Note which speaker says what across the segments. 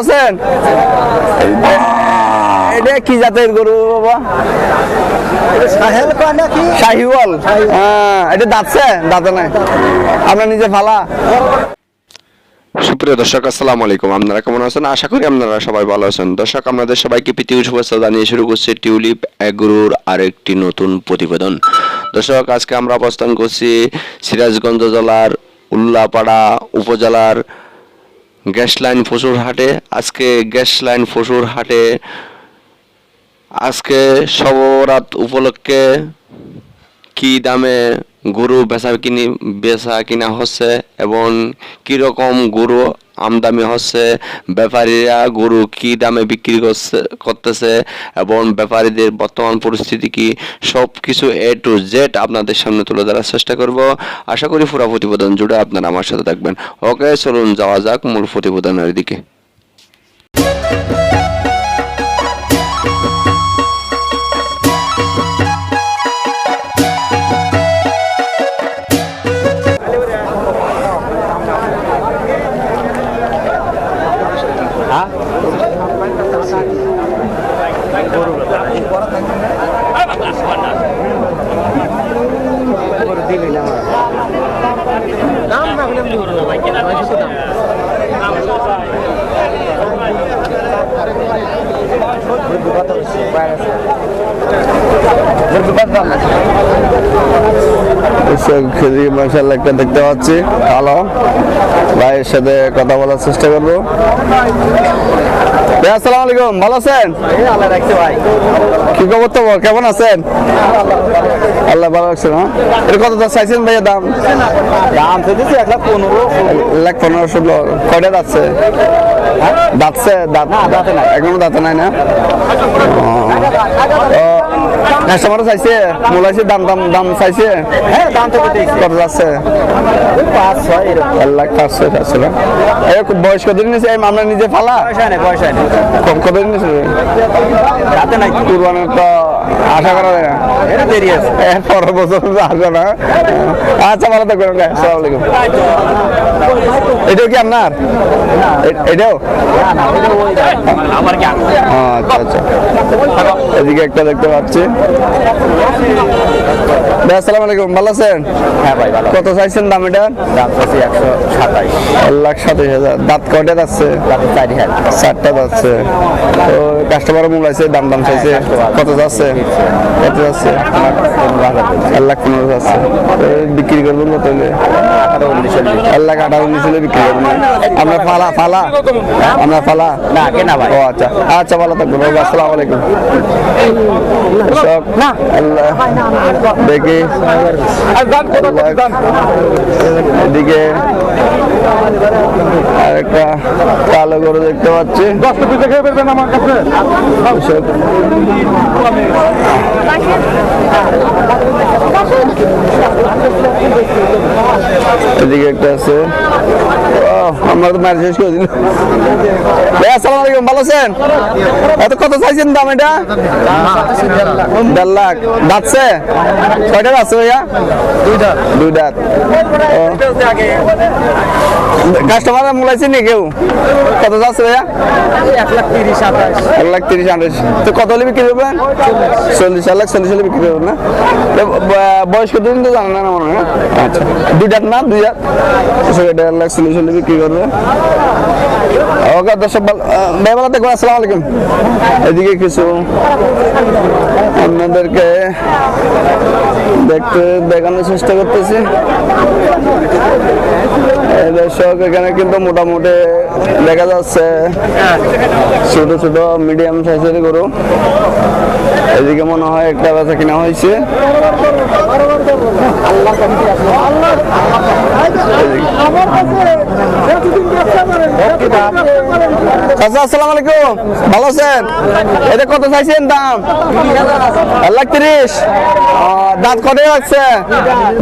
Speaker 1: আছেন? এটা কি জাতের গরু বাবা? শাহিওয়াল। হ্যাঁ এটা দাঁতছে? দাঁতে নাই। আপনার নিজে ফালা।
Speaker 2: সুপ্রিয় দর্শক আসসালামু আলাইকুম। আপনারা কেমন আছেন? আশা করি আপনারা সবাই ভালো আছেন। দর্শক আপনাদের সবাইকে প্রীতি শুভেচ্ছা জানিয়ে শুরু করছে টিউলিপ এগ্রোর আরেকটি নতুন প্রতিবেদন। দর্শক আজকে আমরা অবস্থান করছি সিরাজগঞ্জ জেলার উল্লাপাড়া উপজেলার গ্যাস লাইন ফসুর হাটে। আজকে গ্যাস লাইন ফসুর হাটে আজকে সবরাত উপলক্ষে কি দামে গরু বেচা কিনি বেচা কিনা হচ্ছে এবং কীরকম গরু আমদামি হচ্ছে ব্যাপারীরা গরু কি দামে বিক্রি করছে, করতেছে এবং ব্যাপারীদের বর্তমান পরিস্থিতি কি সব কিছু এ টু জেড আপনাদের সামনে তুলে ধরার চেষ্টা করব। আশা করি পুরা প্রতিবেদন জুড়ে আপনারা আমার সাথে থাকবেন। ওকে, চলুন যাওয়া যাক মূল প্রতিবেদনের দিকে।
Speaker 1: মাসাল্লাহ একটা দেখতে পাচ্ছি। ভালো ভাইয়ের সাথে কথা বলার চেষ্টা করব। আসসালামু আলাইকুম। ভালো আছেন?
Speaker 3: ভাই
Speaker 1: কি খবর তো কেমন আছেন? আল্লাহ ভালো হ্যাঁ এটা কত দাম চাইছেন ভাইয়া দাম?
Speaker 3: দাম দিচ্ছে এক লাখ পনেরো।
Speaker 1: লাখ পনেরো ষোলো। কয়টা দাঁতছে? দাঁতছে? দাঁত।
Speaker 3: এখনও দাঁতে নাই
Speaker 1: না? কাস্টমারও চাইছে মোলাইছে দাম দাম দাম চাইছে।
Speaker 3: হ্যাঁ দাম তো
Speaker 1: কত যাচ্ছে
Speaker 3: পাঁচ ছয়
Speaker 1: এক লাখ পাঁচশো চারশো না এই খুব বয়স কতদিন নিয়েছে আমরা নিজে ফালা?
Speaker 3: পয়সা নেই পয়সা নেই।
Speaker 1: কম কতদিন নিয়েছে
Speaker 3: রাতে নাই
Speaker 1: কুরবানের তো আশা করা যায় না।
Speaker 3: এটা দেরি আছে।
Speaker 1: এর পরের বছর তো আসবে না। আচ্ছা ভালো থাকবেন আসসালামু আলাইকুম। এটাও কি আপনার? এটাও? আচ্ছা আচ্ছা। এদিকে একটা দেখতে পাচ্ছি। ভাই আসসালামু আলাইকুম ভালো আছেন?
Speaker 3: হ্যাঁ ভাই ভালো
Speaker 1: কত চাইছেন দাম এটা?
Speaker 3: দাম চাচ্ছি একশো সাতাইশ।
Speaker 1: এক লাখ সাতাশ হাজার। দাঁত কয়টা যাচ্ছে?
Speaker 3: রাতে চারি হাজার
Speaker 1: চারটা যাচ্ছে। তো কাস্টমার দাম দাম চাইছে। কত যাচ্ছে? কত যাচ্ছে? এক লাখ পনেরো যাচ্ছে। বিক্রি করবেন কত হলে? এক লাখ আঠারো উনিশ হলে বিক্রি আপনার ফালা ফালা? আপনার ফালা?
Speaker 3: না কেনা ভাই।
Speaker 1: ও আচ্ছা। আচ্ছা ভালো থাকবেন আসসালামু আলাইকুম। আল্লাহ দেখি। এদিকে আরেকটা কালো গরু দেখতে পাচ্ছি। এসব এদিকে একটা আছে। আমরা তো মার শেষ করে দিল। ভাই আলাইকুম, ভালো আছেন? এত কত চাইছেন দাম এটা? দেড় লাখ। দাঁতছে কয়টা আছে ভাইয়া? দুই দাঁত। কাস্টমার মোলাইছে নি কেউ? কত যাচ্ছে ভাইয়া?
Speaker 3: এক লাখ তিরিশ, আঠাশ।
Speaker 1: এক লাখ তিরিশ আঠাশ তো কত হলে বিক্রি করবেন? চল্লিশ। লাখ চল্লিশ হলে বিক্রি করবেন না? তো তুমি তো জানো না মনে হয় না? আচ্ছা। দুই দাঁত না দুই হাত তো দেড় লাখ চল্লিশ করবে? ওকে, দর্শক ভাই, ভালো আসসালামু আলাইকুম। এদিকে কিছু আপনাদেরকে দেখতে, দেখানোর চেষ্টা করতেছি। দর্শক, এখানে কিন্তু মোটামুটি দেখা যাচ্ছে ছোট ছোট মিডিয়াম সাইজের গরু। এদিকে মনে হয় একটা বেচা কিনা হয়েছে। চাচা আসসালামু আলাইকুম। ভালো আছেন? এটা কত চাইছেন দাম? এক লাখ তিরিশ। দাঁত কত লাগছে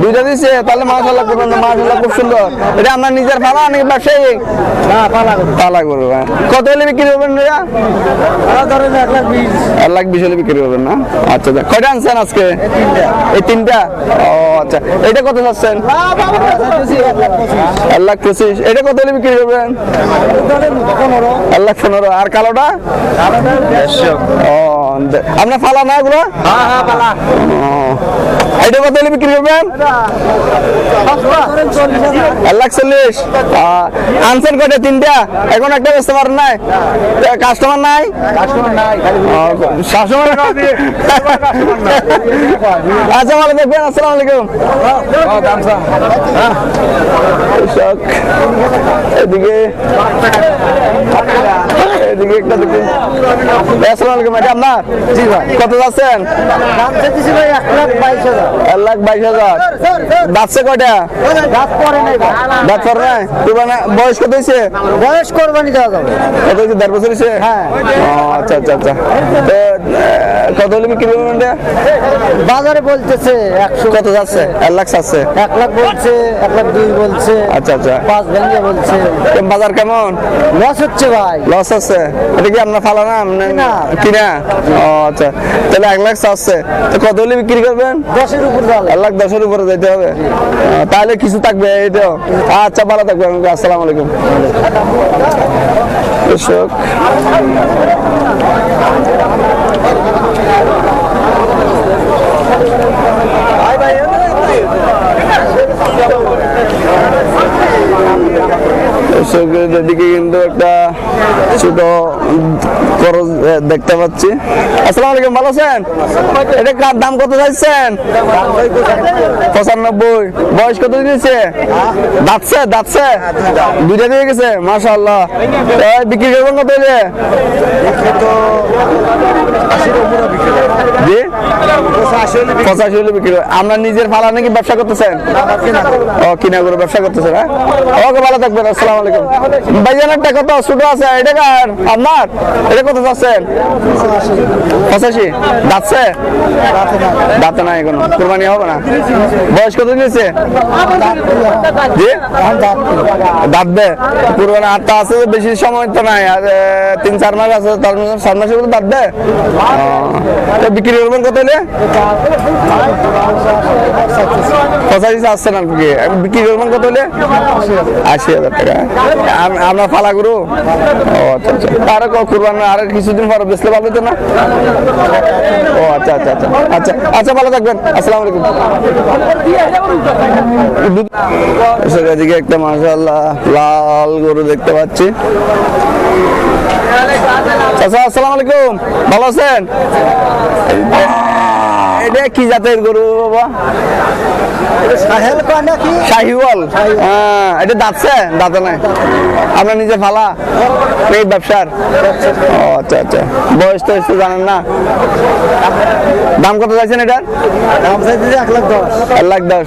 Speaker 1: দুইটা দিছে তাহলে মাসাল্লাহ করবেন মাসাল্লাহ খুব সুন্দর। এটা আপনার নিজের ফালা নাকি ব্যবসায়ী পালা করব হ্যাঁ। কত হলে বিক্রি করবেন ভাইয়া? এক লাখ বিশ। হলে বিক্রি করবেন না? আচ্ছা আচ্ছা। কয়টা আনছেন আজকে? এই তিনটা। ও আচ্ছা। এটা কত চাচ্ছেন? এক লাখ পঁচিশ। এটা কত হলে বিক্রি করবেন? এক পনেরো আর কালোটা? ও আপনার ফালা না এগুলো? এটা কত হলে বিক্রি করবেন? এক লাখ চল্লিশ। আনছেন কয়টা? তিনটা? এখন একটা বেচতে পারেন নাই? কাস্টমার নাই শাসন আচ্ছা ভালো দেখবেন আসসালামু আলাইকুম। এদিকে এদিকে একটা দেখি। আসসালামু আলাইকুম আপনার জি ভাই। কত যাচ্ছেন? এক লাখ বাইশ হাজার। দাঁতছে কয়টা? দাঁত পরে নাই কুরবানি বয়স কত হয়েছে
Speaker 4: বয়স কোরবানি দেওয়া যাবে।
Speaker 1: কত হয়েছে দেড় বছর হয়েছে
Speaker 4: হ্যাঁ।
Speaker 1: আচ্ছা আচ্ছা আচ্ছা। তো কত হলে বিক্রি করবেন?
Speaker 4: বাজারে বলতেছে একশো।
Speaker 1: কত যাচ্ছে? এক লাখ যাচ্ছে?
Speaker 4: এক লাখ বলছে এক লাখ দুই বলছে
Speaker 1: আচ্ছা আচ্ছা।
Speaker 4: পাঁচ ভেঙে বলছে।
Speaker 1: বাজার কেমন?
Speaker 4: লস হচ্ছে ভাই।
Speaker 1: লস আছে এটা কি আপনার ফালা না?
Speaker 4: কিনা।
Speaker 1: ও আচ্ছা। তাহলে এক লাখ আছে তো কত হলে বিক্রি করবেন?
Speaker 4: দশের উপর
Speaker 1: এক লাখ দশের উপরে যেতে হবে। তাহলে কিছু থাকবে এইটাও আচ্ছা ভালো থাকবে আসসালামু আলাইকুম। কৃষক কৃষকের এদিকে কিন্তু একটা ছোট খরচ দেখতে পাচ্ছি। আসসালামু আলাইকুম, ভালো আছেন? এটা কার দাম কত চাইছেন? পঁচানব্বই। বয়স কত দিয়েছে? দাঁতছে দাঁতছে? দুইটা দিয়ে গেছে, মাশাআল্লাহ। বিক্রি জি? পঁচাশি হলে। আপনার নিজের নাকি ব্যবসা করতেছেন? ও, কিনা করে ব্যবসা করতেছেন হ্যাঁ? ওকে, ভালো থাকবেন, আসসালামু আলাইকুম। ভাইজান, একটা কত ছোট আছে, এটা কার? আপনার? এটা কত দাঁতে নাই কোরবানি হবে না? বয়স কত নিয়েছে জি? দাঁত কোরবানি আটটা আছে বেশি সময় তো নাই। তিন চার মাস আছে তার চার মাসের মধ্যে দাঁত দে ও, তো বিক্রি করবেন কত হলে পঁচাশি আসছে না কি বিক্রি করবেন কত হলে আশি হাজার টাকা। আম- আমরা ফালা করু ও আচ্ছা আচ্ছা। আরও কুরবান আর কিছুদিন পর বেসলে ভালো তো না? ও আচ্ছা আচ্ছা আচ্ছা আচ্ছা আচ্ছা ভালো থাকবেন। আসসালামু আলাইকুম। এদিকে একটা মাশাআল্লাহ লাল গরু দেখতে পাচ্ছি। আচ্ছা আসসালামু আলাইকুম। ভালো আছেন? এটা কি জাতের গরু বাবা? শাহিওয়াল। হ্যাঁ এটা দাঁতছে? দাঁতে নাই। আপনার নিজে ফালা? এই ব্যবসার? ও আচ্ছা আচ্ছা। বয়স তো একটু জানেন না। দাম কত চাইছেন এটার?
Speaker 4: দাম চাইছে এক লাখ দশ।
Speaker 1: এক লাখ দশ।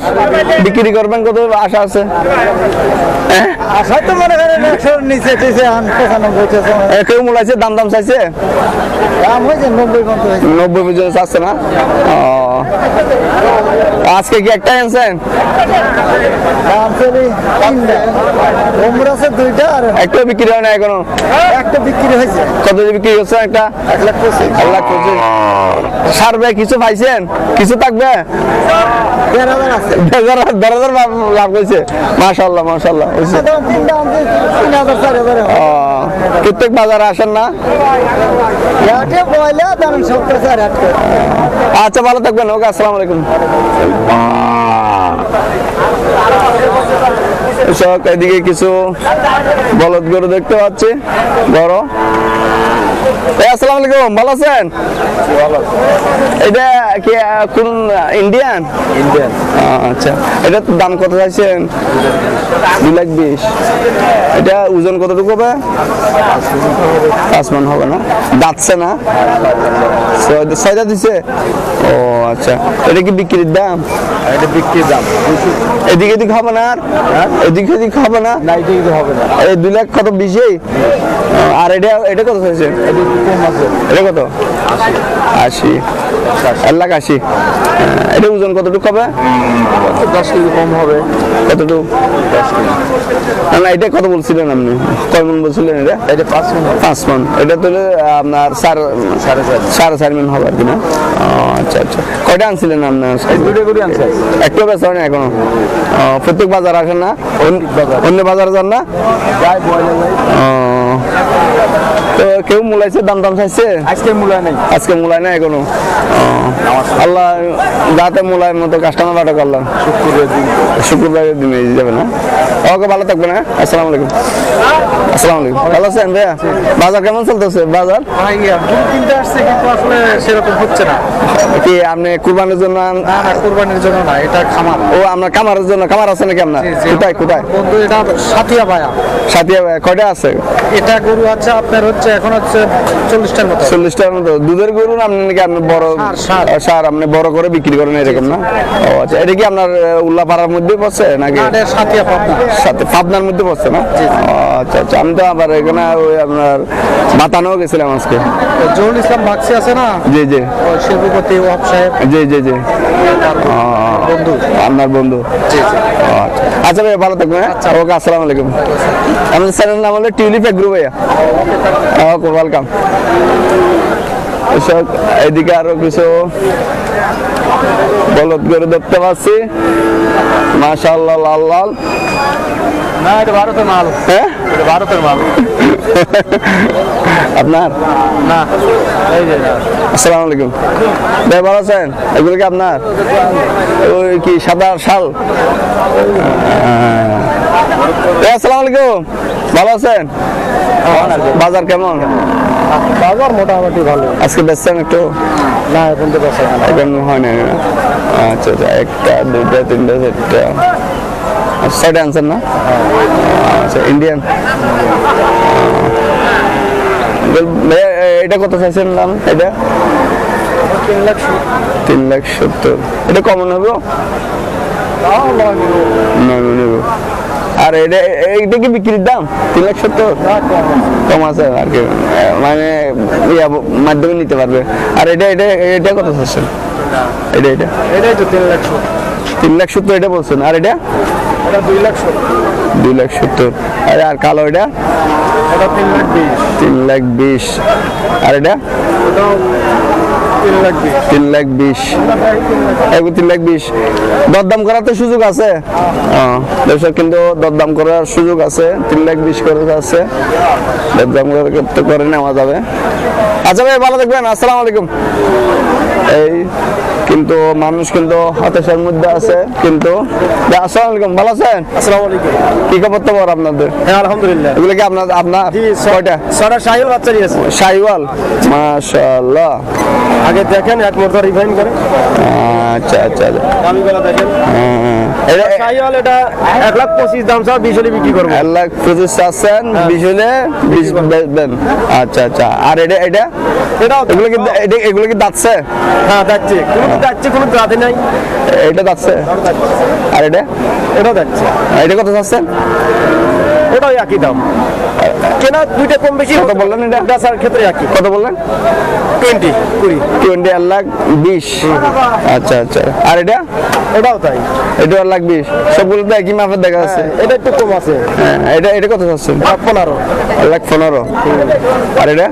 Speaker 1: বিক্রি করবেন কত? আশা আছে?
Speaker 4: আশা তো মনে করেন একশোর নিচে টিচে পঁচানব্বই টিচে।
Speaker 1: এ, দাম দাম চাইছে?
Speaker 4: দাম হয়েছে নব্বই পর্যন্ত
Speaker 1: নব্বই পর্যন্ত চাচ্ছে না? ও আজকে কি একটাই আনছেন?
Speaker 4: দুইটা আর
Speaker 1: একটা বিক্রি হয় না এখনও?
Speaker 4: একটা বিক্রি হয়েছে।
Speaker 1: কত বিক্রি করছেন একটা?
Speaker 4: এক লাখ পঁচিশ।
Speaker 1: এক লাখ পঁচিশ। সারবে কিছু পাইছেন? কিছু থাকবে? লাভ- হয়েছে। মাশাল্লাহ মাশাল্লাহ প্রত্যেক বাজারে আসেন না। আচ্ছা ভালো থাকবেন। ওকে আসসালামু আলাইকুম। কৃষক এদিকে কিছু বলদ গরু দেখতে পাচ্ছি। বড়। আসসালামু আলাইকুম ভালো আছেন? এটা কি কোন ইন্ডিয়ান? ইন্ডিয়ান। আচ্ছা। এটা দাম কত চাইছেন? দুই লাখ বিশ। এটা ওজন কতটুকু হবে? পাঁচ মন হবে না? দাঁতছে না? ছয়- ছয়টা দিছে? ও আচ্ছা। এটা কি বিক্রির দাম?
Speaker 3: এটা বিক্রির দাম।
Speaker 1: এদিকে এদিকে হবে না আর? এদিকে এদিকে হবে না?
Speaker 3: না এটা কিন্তু হবে না।
Speaker 1: এই দুই লাখ কত বেশি আর এটা এটা কত হয়েছে এটা কত? আশি। এক লাখ আশি। এটা ওজন কতটুকু হবে?
Speaker 3: দশ কেজি কম হবে।
Speaker 1: কতটুকু? না না এটা কত বলছিলেন আপনি? কয় মন বলছিলেন এটা?
Speaker 3: এটা পাঁচ মিনিট
Speaker 1: পাঁচ মন। এটা তো আপনার সাড়ে
Speaker 3: সাড়ে চার
Speaker 1: সাড়ে চার মন হবে আর কি না? আচ্ছা আচ্ছা। কয়টা আনছিলেন আপনার
Speaker 3: দুটো করে আনছেন
Speaker 1: একটা বেচা হয় না এখনও? প্রত্যেক বাজার আসেন না? অন্য- বাজার। যান না?
Speaker 3: প্রায় যাই
Speaker 1: ও, তো কেউ মূলাইছে দাম দাম চাইছে?
Speaker 3: আজকে মূল্য নেই।
Speaker 1: আজকে মূলায় না এখনও আল্লাহ যাতে মূলায় মতো কাস্টমার বাটা করলাম
Speaker 3: শুক্রের দিন।
Speaker 1: শুক্রবারের দিনে যাবে না? ওকে ভালো থাকবে না আসসালামু আলাইকুম। আসসালামু আলাইকুম। ভালো আছেন ভাইয়া? বাজার কেমন চলতেছে বাজার?
Speaker 3: কিনতে আসছে কিন্তু আসলে সেরকম হচ্ছে না।
Speaker 1: কি আপনি কুরবানির জন্য আন-
Speaker 3: না না কোরবানির জন্য না এটা খামার।
Speaker 1: ও আপনার কামারের জন্য কামার আছে নাকি আপনার? কোথায় কোথায়?
Speaker 3: বন্ধু এটা সাথিয়া ভাইয়া।
Speaker 1: সাথিয়া ভাইয়া কয়টা আছে?
Speaker 3: এটা গরু আছে আপনার হচ্ছে এখন হচ্ছে চল্লিশটার মতো।
Speaker 1: চল্লিশটার মতো। দুধের গরু আপনি নাকি আপনি বড়
Speaker 3: ষাঁড়।
Speaker 1: আপনি বড় করে বিক্রি করেন এরকম না? ও আচ্ছা এটা কি আপনার উল্লাপাড়ার মধ্যে পড়ছে নাকি?
Speaker 3: পাবনা।
Speaker 1: সাথে পাবনার মধ্যে পড়ছে না? আচ্ছা আচ্ছা আমি তো আবার এখানে ওই আপনার বাতানোও গেছিলাম আজকে।
Speaker 3: জহুল ইসলাম বাক্সি আছে না?
Speaker 1: জি জি।
Speaker 3: শিল্পপতি ওয়াব সাহেব।
Speaker 1: জি জি জি।
Speaker 3: বন্ধু।
Speaker 1: আপনার বন্ধু।
Speaker 3: জি জি।
Speaker 1: আচ্ছা। আচ্ছা ভাইয়া ভালো থাকবেন হ্যাঁ? ওকে আসসালামু আলাইকুম। আমাদের চ্যানেল নাম হলো টিউলিপ এগ্রো ভাইয়া। ওকে ওয়েলকাম কৃষক এদিকে আরও কিছু বলদ গরু দেখতে পাচ্ছি। মাশাআল্লাহ লাল লাল।
Speaker 3: না এটা ভারতের মাল।
Speaker 1: হ্যাঁ?
Speaker 3: এটা ভারতের মাল।
Speaker 1: আপনার?
Speaker 3: না।
Speaker 1: আসসালামু আলাইকুম। ভাই ভালো আছেন? এগুলো কি আপনার? ওই কি সাদা শাল? আসসালামু আলাইকুম। ভালো আছেন? বাজার কেমন?
Speaker 3: বাজার মোটামুটি ভালো।
Speaker 1: আজকে বেচছেন একটু?
Speaker 3: না এখন তো বেচা।
Speaker 1: এখন হয় না? আচ্ছা আচ্ছা একটা দুইটা তিনটা চারটা। আচ্ছা, ছয়টা আনছেন না? আচ্ছা ইন্ডিয়ান এটা কত চাইছেন দাম? এটা?
Speaker 3: তিন লাখ
Speaker 1: তিন লাখ সত্তর। এটা কমন হবে? মনে আর এটা এইটা কি বিক্রির দাম? তিন লাখ সত্তর?
Speaker 3: কম আছে।
Speaker 1: আর কি। মানে মাধ্যমে নিতে পারবে। আর এটা এটা এটা কত চাচ্ছেন এটা এটা?
Speaker 3: এটাই তো তিন লাখ
Speaker 1: তিন লাখ সত্তর এটা বলছেন। আর এটা?
Speaker 3: এটা দুই লাখ সত্তর।
Speaker 1: দুই লাখ সত্তর। আর আর কালো এটা?
Speaker 3: তিন লাখ বিশ।
Speaker 1: আর এটা?
Speaker 3: তিন লাখ বিশ।
Speaker 1: এখন তিন লাখ বিশ। দরদাম করার তো সুযোগ আছে। দর্শক কিন্তু দরদাম করার সুযোগ আছে। তিন লাখ বিশ করে আছে। দরদাম করে করতে করে নেওয়া যাবে। আচ্ছা ভাই ভালো দেখবেন আসসালামু আলাইকুম। এই কিন্তু মানুষ কিন্তু হতাশার মধ্যে আছে কিন্তু আসসালামু আলাইকুম ভালো আছেন?
Speaker 3: আসসালামু আলাইকুম।
Speaker 1: কি খবর তো বড় আপনাদের?
Speaker 3: হ্যাঁ আলহামদুলিল্লাহ।
Speaker 1: এগুলো কি আপনার আপনার কয়টা?
Speaker 3: শাহিল বাচ্চা নিয়েছে
Speaker 1: শাহিওয়াল? মাশাআল্লাহ।
Speaker 3: আগে দেখেন এক রিফাইন করে
Speaker 1: আচ্ছা আচ্ছা আচ্ছা।
Speaker 3: দামিগুলো দেখেন।
Speaker 1: হ্যাঁ, এটা
Speaker 3: এটা লাখ দাম হলে বিক্রি করব।
Speaker 1: হলে বেচবেন। আচ্ছা আচ্ছা। আর এটা এটা? এগুলো কি এগুলো কি দাঁতছে?
Speaker 3: হ্যাঁ যাচ্ছে কোনো যাচ্ছে কোনো দাঁতে নাই।
Speaker 1: এটা যাচ্ছে। আর এটা?
Speaker 3: এটাও যাচ্ছে
Speaker 1: এটা কত চাচ্ছেন
Speaker 3: ওটাও একই দাম। কেনা দুইটা কম বেশি
Speaker 1: কত বললেন এটা?
Speaker 3: বেচার ক্ষেত্রে একই।
Speaker 1: কত বললেন?
Speaker 3: টোয়েন্টি কুড়ি।
Speaker 1: টোয়েন্টি এক লাখ বিশ। আচ্ছা আচ্ছা। আর এটা?
Speaker 3: এটাও তাই।
Speaker 1: এটা এক লাখ বিশ। সবগুলো তো একই মাপের দেখা যাচ্ছে।
Speaker 3: হ্যাঁ, এটা একটু কম আছে।
Speaker 1: হ্যাঁ এটা এটা কত চাচ্ছেন
Speaker 3: এক পনেরো।
Speaker 1: লাখ পনেরো। আর এটা?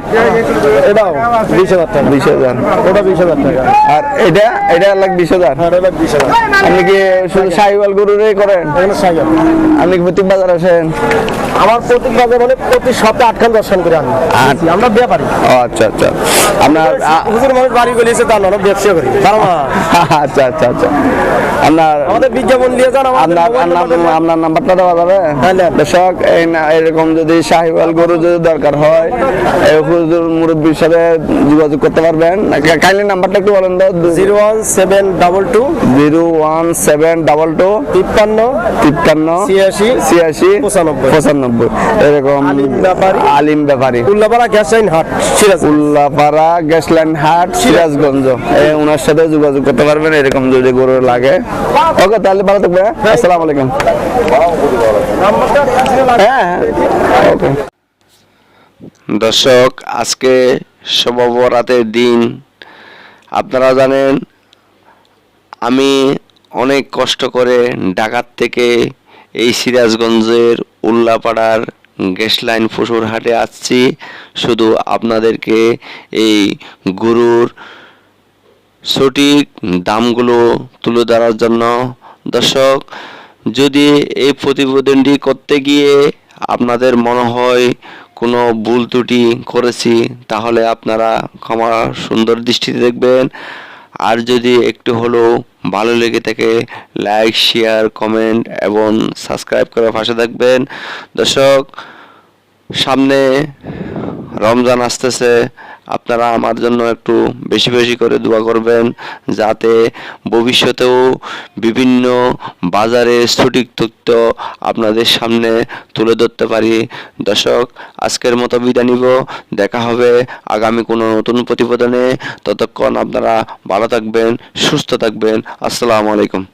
Speaker 3: এটাও বিশ হাজার টাকা।
Speaker 1: বিশ হাজার।
Speaker 3: ওটা বিশ হাজার টাকা।
Speaker 1: আর এটা? এটা এক লাখ বিশ হাজার?
Speaker 3: আর এটা বিশ হাজার।
Speaker 1: আপনি কি শুধু শাহিওয়াল গরুরই করেন?
Speaker 3: এখানে সাইকেল
Speaker 1: আপনি কি প্রত্যেক বাজার আসেন?
Speaker 3: আমার প্রতি বাজার মানে প্রতি সপ্তাহে আটখান দর্শন করে আনি। আমরা ব্যাপারী।
Speaker 1: আচ্ছা আচ্ছা। আপনার
Speaker 3: হুজুর মানুষ বাড়ি গলিয়েছে ব্যবসা করি।
Speaker 1: আচ্ছা আচ্ছা আচ্ছা। আপনার
Speaker 3: আমাদের বিজ্ঞাপন দিয়ে যান
Speaker 1: আপনার আপনার আপনার নাম্বারটা দেওয়া যাবে?
Speaker 3: হ্যাঁ,
Speaker 1: দর্শক এরকম যদি শাহিওয়াল গরু যদি দরকার হয় এই হুজুর মুরব্বীর সাথে যোগাযোগ করতে পারবেন। কাইন্ডলি নাম্বারটা একটু বলেন তো।
Speaker 3: Zero one seven double two
Speaker 1: zero one seven double two
Speaker 3: তিপ্পান্ন
Speaker 1: তিপ্পান্ন
Speaker 3: ছিয়াশি
Speaker 1: ছিয়াশি
Speaker 3: পঁচানব্বই।
Speaker 1: পঁচানব্বই। এরকম
Speaker 3: আলিম ব্যাপারী।
Speaker 1: আলিম ব্যাপারী।
Speaker 3: উল্লাপাড়া গ্যাস লাইন হাট সিরাজ
Speaker 1: উল্লাপাড়া গ্যাসল্যান্ড হাট সিরাজগঞ্জ। ওনার সাথে যোগাযোগ করতে পারবেন এরকম যদি গরু লাগে। ওকে তাহলে ভালো থাকবে হ্যাঁ? আসসালামু আলাইকুম। হ্যাঁ ওকে।
Speaker 2: দর্শক আজকে শববরাতের দিন। আপনারা জানেন আমি অনেক কষ্ট করে ঢাকার থেকে এই সিরাজগঞ্জের উল্লাপাড়ার গ্যাস লাইন পশুর হাটে আসছি। শুধু আপনাদেরকে এই গরুর সঠিক দামগুলো তুলে ধরার জন্য। দর্শক, যদি এই প্রতিবেদনটি করতে গিয়ে আপনাদের মনে হয় কোনো ভুল ত্রুটি করেছি, তাহলে আপনারা ক্ষমা সুন্দর দৃষ্টিতে দেখবেন। আর যদি একটু হলেও ভালো লেগে থাকে লাইক শেয়ার কমেন্ট এবং সাবস্ক্রাইব করার পাশে থাকবেন। দর্শক, সামনে রমজান আসতেছে। আপনারা আমার জন্য একটু বেশি বেশি করে দোয়া করবেন যাতে ভবিষ্যতেও বিভিন্ন বাজারের সঠিক তথ্য আপনাদের সামনে তুলে ধরতে পারি। দর্শক, আজকের মতো বিদায় নিব। দেখা হবে আগামী কোনো নতুন প্রতিবেদনে। ততক্ষণ আপনারা ভালো থাকবেন, সুস্থ থাকবেন। আসসালামু আলাইকুম।